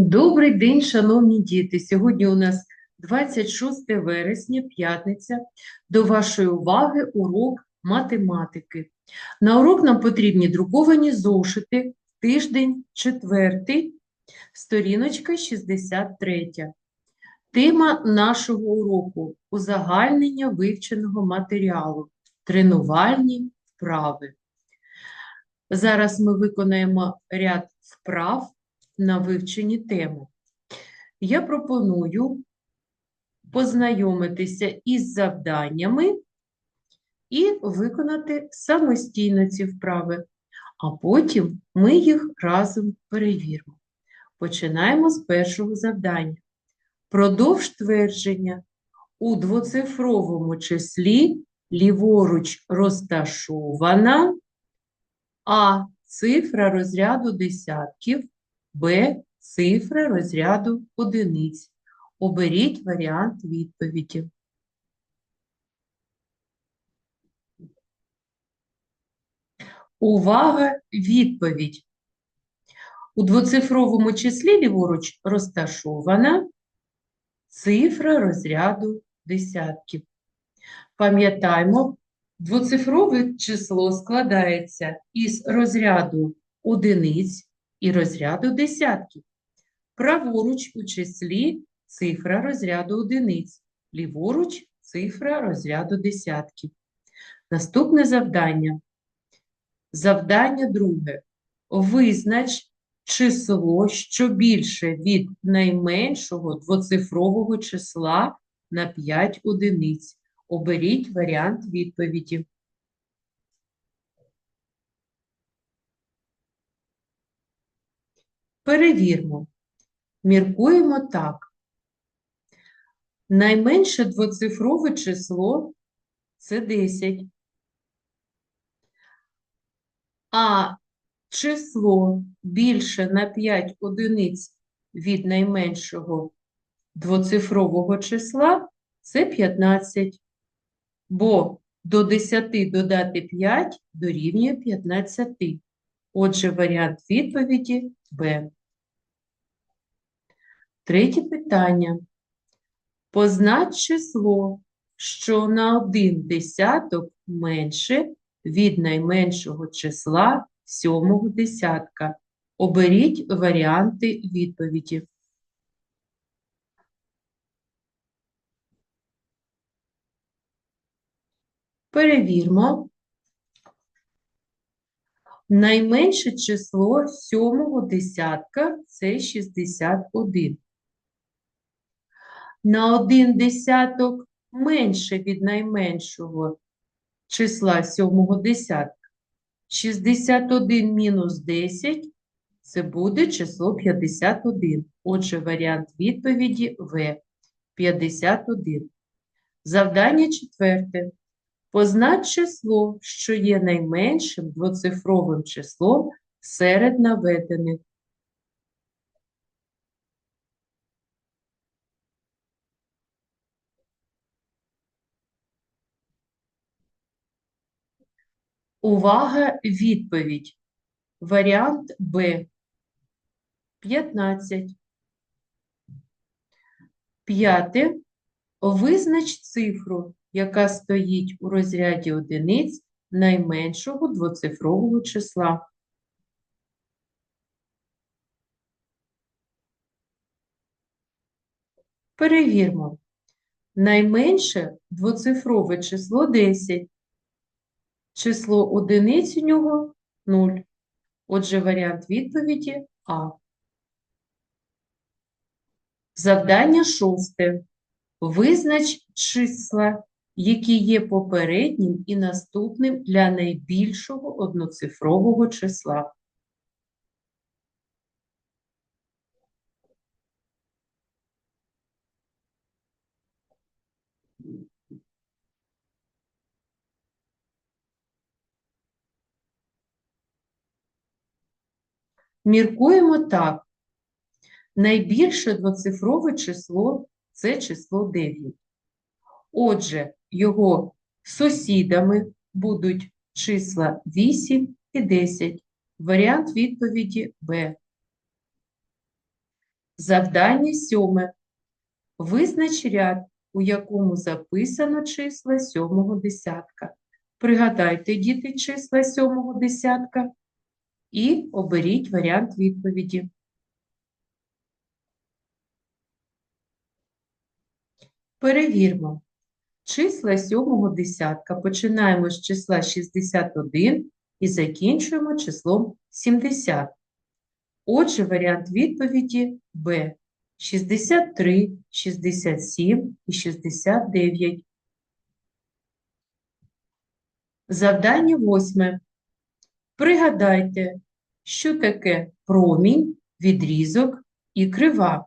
Добрий день, шановні діти! Сьогодні у нас 26 вересня, п'ятниця. До вашої уваги урок математики. На урок нам потрібні друковані зошити, тиждень четвертий, сторіночка 63. Тема нашого уроку – узагальнення вивченого матеріалу, тренувальні вправи. Зараз ми виконаємо ряд вправ на вивчені теми. Я пропоную познайомитися із завданнями і виконати самостійно ці вправи, а потім ми їх разом перевіримо. Починаємо з першого завдання. Продовж твердження у двоцифровому числі ліворуч розташована А. Цифра розряду десятків, Б. Цифра розряду одиниць. Оберіть варіант відповіді. Увага! Відповідь. У двоцифровому числі ліворуч розташована цифра розряду десятків. Пам'ятаємо, двоцифрове число складається із розряду одиниць і розряду десятків. Праворуч у числі цифра розряду одиниць, ліворуч цифра розряду десятків. Наступне завдання. Завдання друге. Визнач число, що більше від найменшого двоцифрового числа на 5 одиниць. Оберіть варіант відповіді. Перевірмо. Міркуємо так. Найменше двоцифрове число це 10. А число більше на 5 одиниць від найменшого двоцифрового числа це 15. Бо до 10 додати 5 дорівнює 15. Отже, варіант відповіді Б. Третє питання. Познач число, що на один десяток менше від найменшого числа сьомого десятка. Оберіть варіанти відповіді. Перевірмо. Найменше число сьомого десятка це 61. На один десяток менше від найменшого числа сьомого десятка. 61 мінус 10 це буде число 51. Отже, варіант відповіді В. 51. Завдання четверте. Познач число, що є найменшим двоцифровим числом серед наведених. Увага, відповідь. Варіант Б. 15. П'яте. Визнач цифру, яка стоїть у розряді одиниць найменшого двоцифрового числа. Перевірмо. Найменше двоцифрове число 10. Число одиниць у нього 0. Отже, варіант відповіді А. Завдання шосте. Визнач числа, які є попереднім і наступним для найбільшого одноцифрового числа. Міркуємо так. Найбільше двоцифрове число це число 9. Отже, його сусідами будуть числа 8 і 10. Варіант відповіді Б. Завдання сьоме. Визнач ряд, у якому записано числа сьомого десятка. Пригадайте, діти, числа сьомого десятка і оберіть варіант відповіді. Перевірмо. Числа сьомого десятка починаємо з числа 61 і закінчуємо числом 70. Отже, варіант відповіді Б. 63, 67 і 69. Завдання восьме. Пригадайте, що таке промінь, відрізок і крива.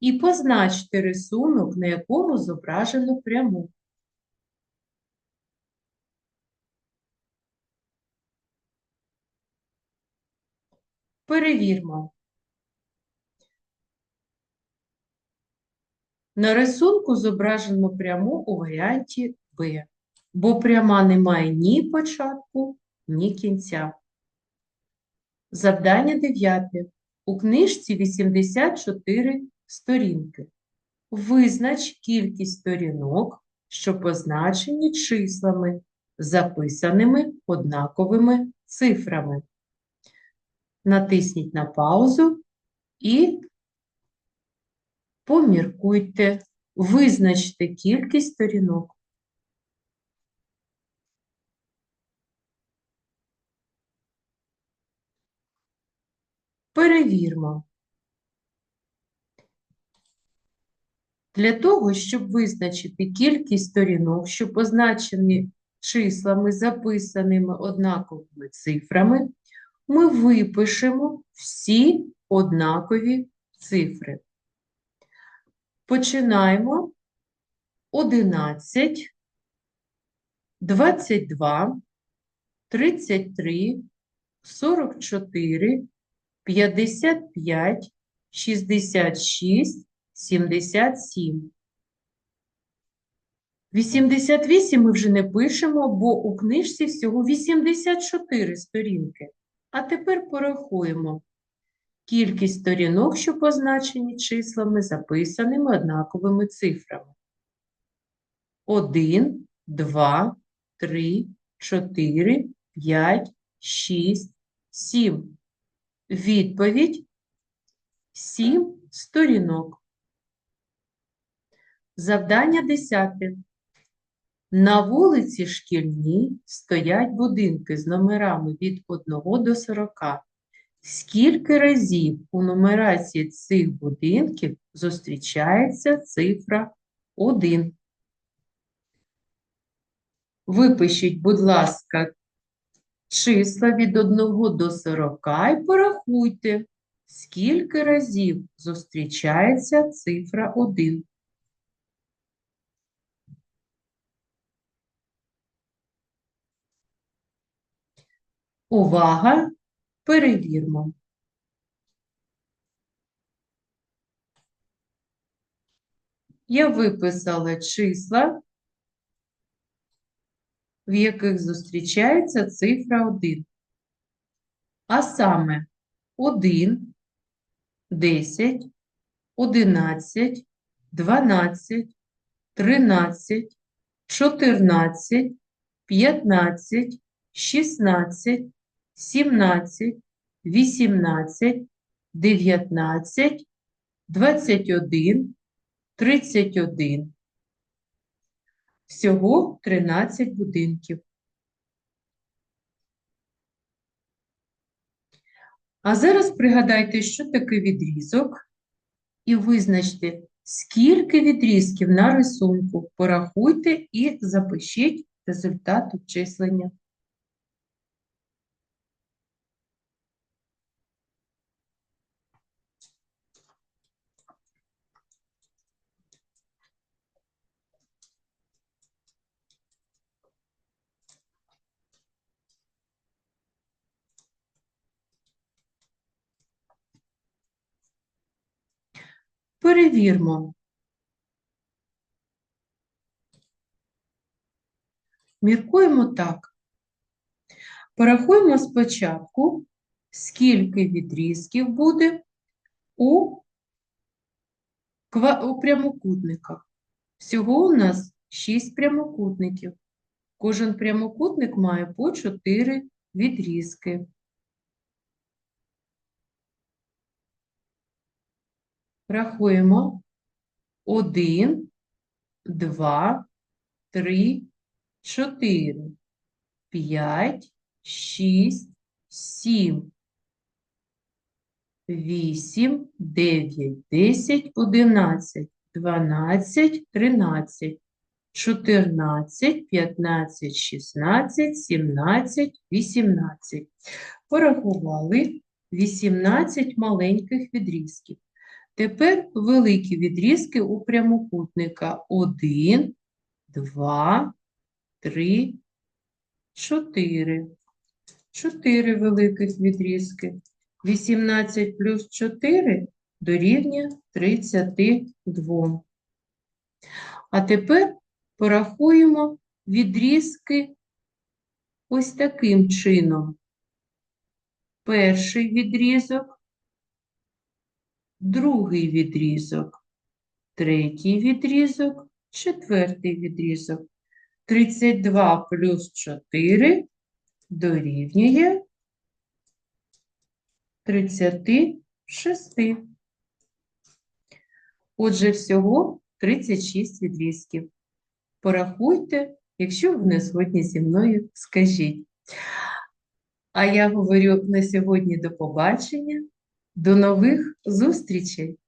І позначте рисунок, на якому зображено пряму. Перевірмо. На рисунку зображено пряму у варіанті Б, бо пряма не має ні початку, ні кінця. Завдання дев'яте. У книжці 84 сторінки. Визнач кількість сторінок, що позначені числами, записаними однаковими цифрами. Натисніть на паузу і поміркуйте, визначте кількість сторінок. Перевірмо. Для того, щоб визначити кількість сторінок, що позначені числами, записаними однаковими цифрами, ми випишемо всі однакові цифри. Починаємо 11, 22, 33, 44, 55, 66, 77. 88 ми вже не пишемо, бо у книжці всього 84 сторінки. А тепер порахуємо кількість сторінок, що позначені числами, записаними однаковими цифрами. 1, 2, 3, 4, 5, 6, 7. Відповідь 7 сторінок. Завдання 10. На вулиці Шкільній стоять будинки з номерами від 1 до 40. Скільки разів у нумерації цих будинків зустрічається цифра 1? Випишіть, будь ласка, числа від 1 до 40 і порахуйте, скільки разів зустрічається цифра 1. Увага! Перевірмо. Я виписала числа, в яких зустрічається цифра 1. А саме 1, 10, 11, 12, 13, 14, 15, 16, 17, 18, 19, 21, 31. Всього 13 будинків. А зараз пригадайте, що таке відрізок, і визначте, скільки відрізків на рисунку. Порахуйте і запишіть результат обчислення. Перевірмо. Міркуємо так. Порахуємо спочатку, скільки відрізків буде у у прямокутниках. Всього у нас 6 прямокутників. Кожен прямокутник має по 4 відрізки. Рахуємо 1, 2, 3, 4, 5, 6, 7, 8, 9, 10, 11, 12, 13, 14, 15, 16, 17, 18. Порахували 18 маленьких відрізків. Тепер великі відрізки у прямокутника 1, 2, 3, 4. 4 великих відрізки. 18 плюс 4 дорівнює 32. А тепер порахуємо відрізки ось таким чином. Перший відрізок, другий відрізок, третій відрізок, четвертий відрізок. 32 плюс 4 дорівнює 36. Отже, всього 36 відрізків. Порахуйте, якщо ви не згодні зі мною, скажіть. А я говорю на сьогодні до побачення, до нових зустрічей!